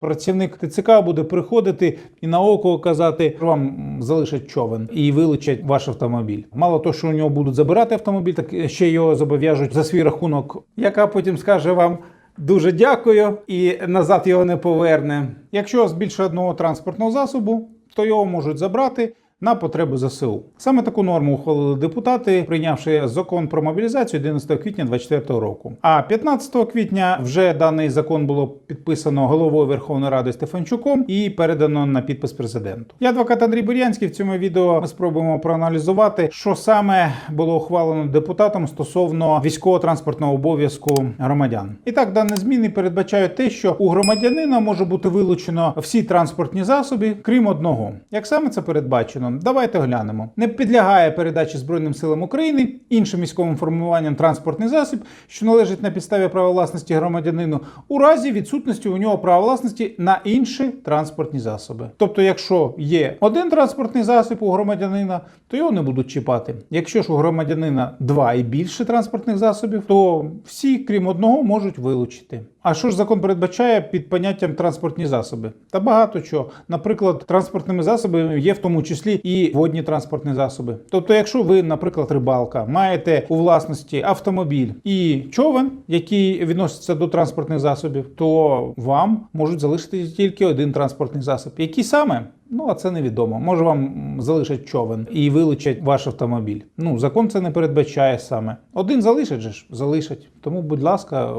Працівник ТЦК буде приходити і на око казати, що вам залишать човен і вилучать ваш автомобіль. Мало того, що у нього будуть забирати автомобіль, так ще його зобов'яжуть за свій рахунок, яка потім скаже вам. Дуже дякую і назад його не поверне. Якщо з більше одного транспортного засобу, то його можуть забрати на потреби ЗСУ. Саме таку норму ухвалили депутати, прийнявши закон про мобілізацію 11 квітня 2024 року. А 15 квітня вже даний закон було підписано головою Верховної Ради Стефанчуком і передано на підпис президенту. Я адвокат Андрій Бурянський. В цьому відео ми спробуємо проаналізувати, що саме було ухвалено депутатом стосовно військово-транспортного обов'язку громадян. І так, дані зміни передбачають те, що у громадянина може бути вилучено всі транспортні засоби, крім одного. Як саме це передбачено? Давайте глянемо. Не підлягає передачі Збройним силам України іншим військовим формуванням транспортний засіб, що належить на підставі права власності громадянину, у разі відсутності у нього права власності на інші транспортні засоби. Тобто, якщо є один транспортний засіб у громадянина, то його не будуть чіпати. Якщо ж у громадянина два і більше транспортних засобів, то всі, крім одного, можуть вилучити. А що ж закон передбачає під поняттям транспортні засоби? Та багато чого. Наприклад, транспортними засобами є в тому числі і водні транспортні засоби. Тобто, якщо ви, наприклад, рибалка, маєте у власності автомобіль і човен, який відноситься до транспортних засобів, то вам можуть залишити тільки один транспортний засіб. Який саме? Ну, а це невідомо. Може вам залишать човен і вилучать ваш автомобіль. Ну, закон це не передбачає саме. Один залишать же ж, залишать. Тому, будь ласка.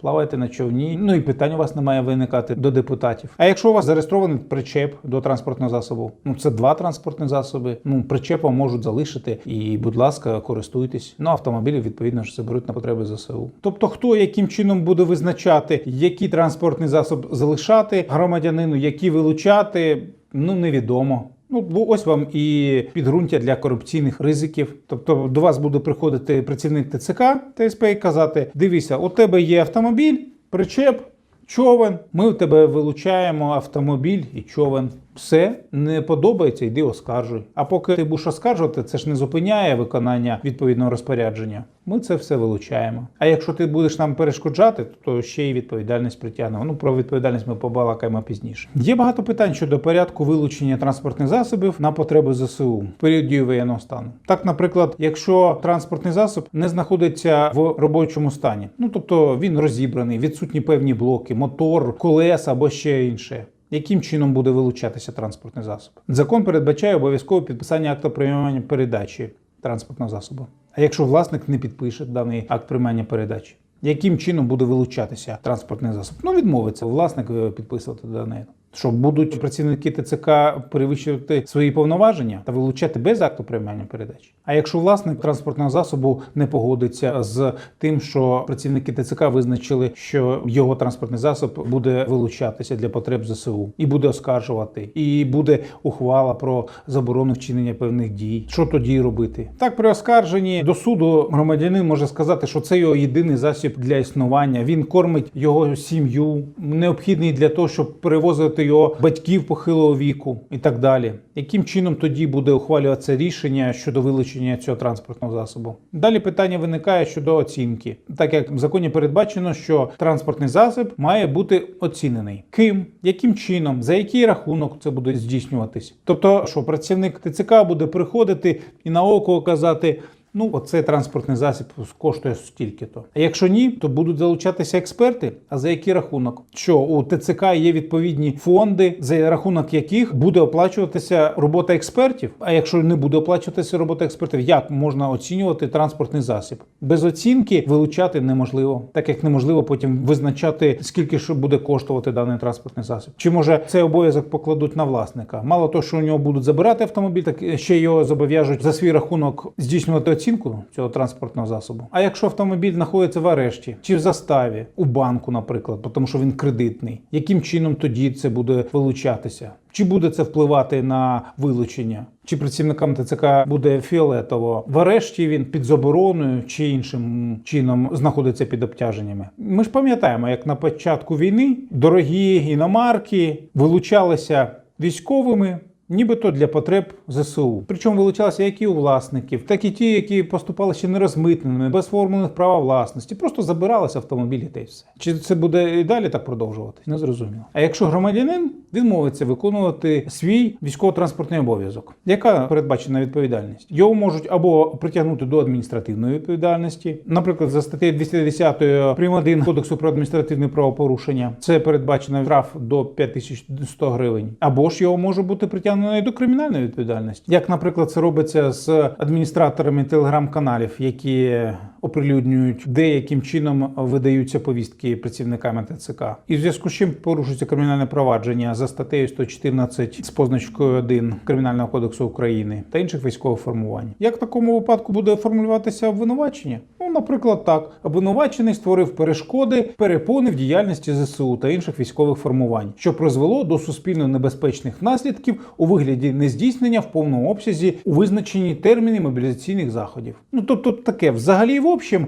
Плавайте на човні, ну і питань у вас не має виникати до депутатів. А якщо у вас зареєстрований причеп до транспортного засобу, ну це два транспортні засоби. Ну причепом можуть залишити, і, будь ласка, користуйтесь. Ну автомобілі відповідно ж заберуть на потреби ЗСУ. Тобто, хто яким чином буде визначати, який транспортний засоб залишати громадянину, які вилучати, ну невідомо. Ну, ось вам і підґрунтя для корупційних ризиків. Тобто до вас буде приходити працівник ТЦК ТСП і казати: дивися, у тебе є автомобіль, причеп, човен. Ми у тебе вилучаємо автомобіль і човен. Все не подобається, йди оскаржуй. А поки ти будеш оскаржувати, це ж не зупиняє виконання відповідного розпорядження. Ми це все вилучаємо. А якщо ти будеш нам перешкоджати, то ще й відповідальність притягнемо. Ну про відповідальність ми побалакаємо пізніше. Є багато питань щодо порядку вилучення транспортних засобів на потреби ЗСУ в період воєнного стану. Так, наприклад, якщо транспортний засіб не знаходиться в робочому стані, ну тобто він розібраний, відсутні певні блоки, мотор, колеса або ще інше. Яким чином буде вилучатися транспортний засіб? Закон передбачає обов'язкове підписання акта приймання передачі транспортного засобу. А якщо власник не підпише даний акт приймання передачі, яким чином буде вилучатися транспортний засіб? Ну, відмовиться власник е, підписувати даний. Що будуть працівники ТЦК перевищувати свої повноваження та вилучати без акту приймання передачі. А якщо власник транспортного засобу не погодиться з тим, що працівники ТЦК визначили, що його транспортний засіб буде вилучатися для потреб ЗСУ і буде оскаржувати, і буде ухвала про заборону вчинення певних дій, що тоді робити? Так, при оскарженні до суду громадянин може сказати, що це його єдиний засіб для існування. Він кормить його сім'ю, необхідний для того, щоб перевозити його батьків похилого віку і так далі. Яким чином тоді буде ухвалюватися рішення щодо вилучення цього транспортного засобу? Далі питання виникає щодо оцінки, так як в законі передбачено, що транспортний засіб має бути оцінений. Ким, яким чином, за який рахунок це буде здійснюватись? Тобто, що працівник ТЦК буде приходити і на око казати. Ну, оцей транспортний засіб коштує стільки-то. А якщо ні, то будуть залучатися експерти. А за який рахунок? Що у ТЦК є відповідні фонди, за рахунок яких буде оплачуватися робота експертів. А якщо не буде оплачуватися робота експертів, як можна оцінювати транспортний засіб? Без оцінки вилучати неможливо, так як неможливо потім визначати, скільки ж буде коштувати даний транспортний засіб. Чи може цей обов'язок покладуть на власника? Мало того, що у нього будуть забирати автомобіль, так ще його зобов'яжуть за свій рахунок здійснювати оцінку цього транспортного засобу. А якщо автомобіль знаходиться в арешті чи в заставі у банку, наприклад, тому що він кредитний, яким чином тоді це буде вилучатися? Чи буде це впливати на вилучення? Чи працівникам ТЦК буде фіолетово в арешті він під забороною чи іншим чином знаходиться під обтяженнями? Ми ж пам'ятаємо, як на початку війни дорогі іномарки вилучалися військовими Нібито для потреб ЗСУ. Причому вилучалися як і у власників, так і ті, які поступали ще не розмитненими, без формульних права власності. Просто забиралися автомобілі та й все. Чи це буде і далі так продовжуватись? Не зрозуміло. А якщо громадянин відмовиться виконувати свій військово-транспортний обов'язок, яка передбачена відповідальність? Його можуть або притягнути до адміністративної відповідальності, наприклад, за статтею 210 прим. 1 Кодексу про адміністративне правопорушення. Це передбачено штраф до 5100 гривень, або ж його може бути притягнено і до кримінальної відповідальності, як, наприклад, це робиться з адміністраторами телеграм-каналів, які оприлюднюють деяким чином видаються повістки працівниками ТЦК, і в зв'язку з чим порушується кримінальне провадження за статтею 114 з позначкою 1 Кримінального кодексу України та інших військових формувань. Як в такому випадку буде формулюватися обвинувачення? Ну, наприклад, так обвинувачений створив перешкоди, перепони в діяльності ЗСУ та інших військових формувань, що призвело до суспільно небезпечних наслідків у вигляді нездійснення в повному обсязі у визначені терміни мобілізаційних заходів. Ну тобто таке взагалі в общем.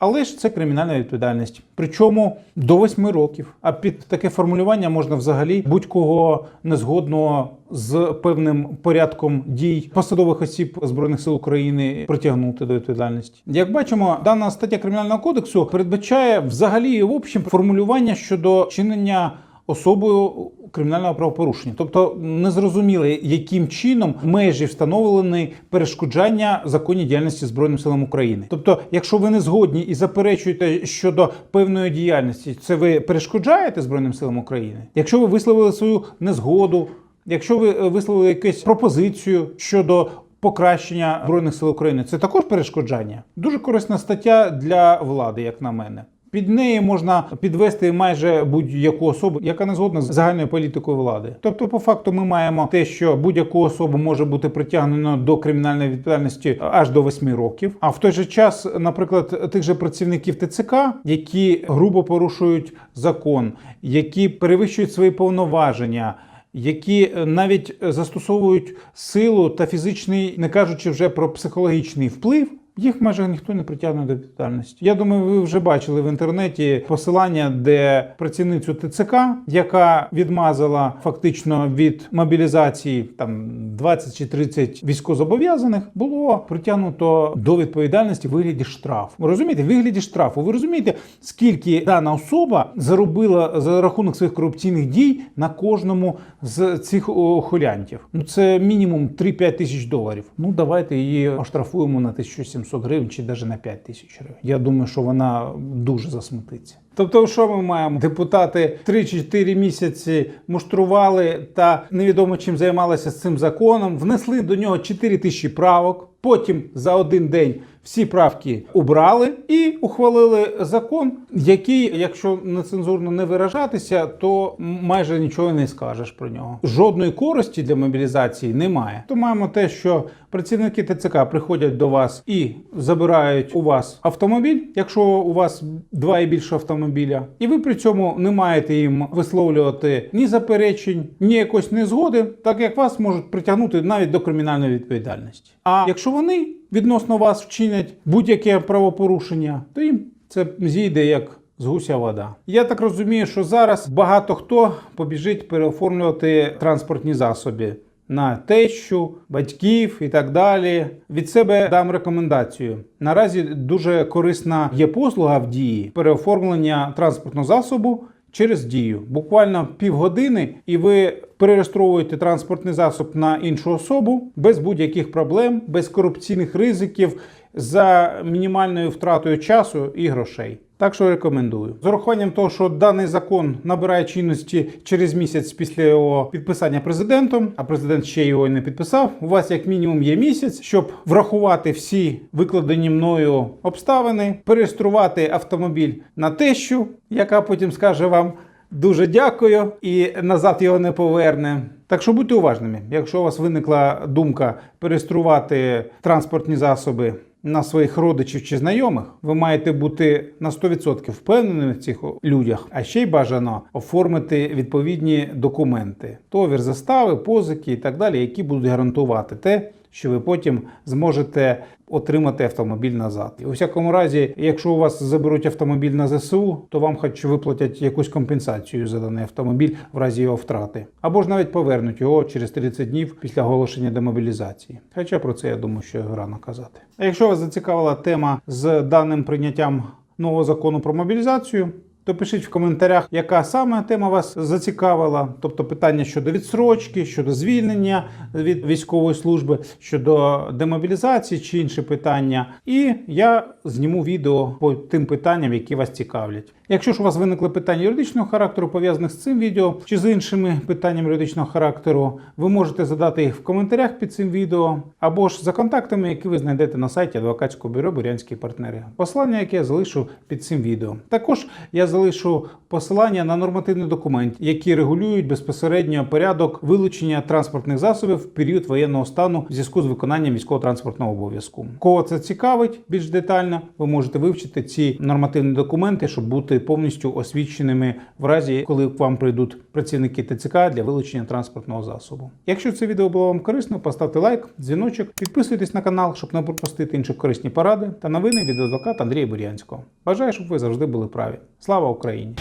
Але ж це кримінальна відповідальність, причому до восьми років. А під таке формулювання можна взагалі будь-кого незгодного з певним порядком дій посадових осіб збройних сил України притягнути до відповідальності. Як бачимо, дана стаття кримінального кодексу передбачає взагалі в общем формулювання щодо чинення особою кримінального правопорушення, тобто незрозуміло, яким чином межі встановлені перешкоджання законній діяльності збройним силам України. Тобто, якщо ви не згодні і заперечуєте щодо певної діяльності, це ви перешкоджаєте збройним силам України. Якщо ви висловили свою незгоду, якщо ви е, висловили якусь пропозицію щодо покращення збройних сил України, це також перешкоджання. Дуже корисна стаття для влади, як на мене. Під неї можна підвести майже будь-яку особу, яка не згодна з загальною політикою влади. Тобто, по факту, ми маємо те, що будь-яку особу може бути притягнено до кримінальної відповідальності аж до 8 років. А в той же час, наприклад, тих же працівників ТЦК, які грубо порушують закон, які перевищують свої повноваження. Які навіть застосовують силу та фізичний, не кажучи вже про психологічний вплив, їх майже ніхто не притягне до відповідальності. Я думаю, ви вже бачили в інтернеті посилання, де працівницю ТЦК, яка відмазала фактично від мобілізації там 20 чи 30 військовозобов'язаних, було притягнуто до відповідальності в вигляді штрафу. Ви розумієте, в вигляді штрафу. Ви розумієте, скільки дана особа заробила за рахунок своїх корупційних дій на кожному з цих охолянтів? Ну це мінімум 3-5 тисяч доларів. Ну давайте її оштрафуємо на 1700 гривень чи навіть на 5 тисяч гривень. Я думаю, що вона дуже засмутиться. Тобто, що ми маємо? Депутати 3-4 місяці муштрували та невідомо чим займалися з цим законом, внесли до нього 4 тисячі правок. Потім за один день всі правки убрали і ухвалили закон, який, якщо нецензурно не виражатися, то майже нічого не скажеш про нього. Жодної користі для мобілізації немає. То маємо те, що працівники ТЦК приходять до вас і забирають у вас автомобіль, якщо у вас два і більше автомобіля, і ви при цьому не маєте їм висловлювати ні заперечень, ні якось незгоди, так як вас можуть притягнути навіть до кримінальної відповідальності. А якщо вони відносно вас вчинять будь-яке правопорушення, то їм це зійде як з гуся вода. Я так розумію, що зараз багато хто побіжить переоформлювати транспортні засоби. На тещу, батьків і так далі. Від себе дам рекомендацію. Наразі дуже корисна є послуга в дії переоформлення транспортного засобу через дію. Буквально півгодини, і ви перереєстровуєте транспортний засоб на іншу особу без будь-яких проблем, без корупційних ризиків, за мінімальною втратою часу і грошей. Так що рекомендую. З урахуванням того, що даний закон набирає чинності через місяць після його підписання президентом, а президент ще його і не підписав. У вас як мінімум є місяць, щоб врахувати всі викладені мною обставини, переєструвати автомобіль на тещу, яка потім скаже вам. Дуже дякую і назад його не поверне. Так що будьте уважними. Якщо у вас виникла думка переєструвати транспортні засоби на своїх родичів чи знайомих, ви маєте бути на 100% впевненими в цих людях, а ще й бажано оформити відповідні документи, товір застави, позики і так далі, які будуть гарантувати те, що ви потім зможете отримати автомобіль назад. І у всякому разі, якщо у вас заберуть автомобіль на ЗСУ, то вам хоч виплатять якусь компенсацію за даний автомобіль в разі його втрати, або ж навіть повернуть його через 30 днів після оголошення демобілізації. Хоча про це я думаю, що рано казати. А якщо вас зацікавила тема з даним прийняттям нового закону про мобілізацію. То пишіть в коментарях, яка саме тема вас зацікавила, тобто питання щодо відсрочки, щодо звільнення від військової служби, щодо демобілізації чи інші питання. І я зніму відео по тим питанням, які вас цікавлять. Якщо ж у вас виникли питання юридичного характеру, пов'язаних з цим відео чи з іншими питаннями юридичного характеру, ви можете задати їх в коментарях під цим відео, або ж за контактами, які ви знайдете на сайті адвокатського бюро Бурянські партнери. Посилання, яке я залишу під цим відео. Також я залишу посилання на нормативний документ, які регулюють безпосередньо порядок вилучення транспортних засобів в період воєнного стану в зв'язку з виконанням військово-транспортного обов'язку. Кого це цікавить більш детально, ви можете вивчити ці нормативні документи, щоб повністю освіченими в разі, коли к вам прийдуть працівники ТЦК для вилучення транспортного засобу. Якщо це відео було вам корисно, поставте лайк, дзвіночок, підписуйтесь на канал, щоб не пропустити інші корисні поради та новини від адвоката Андрія Бурянського. Бажаю, щоб ви завжди були праві. Слава Україні!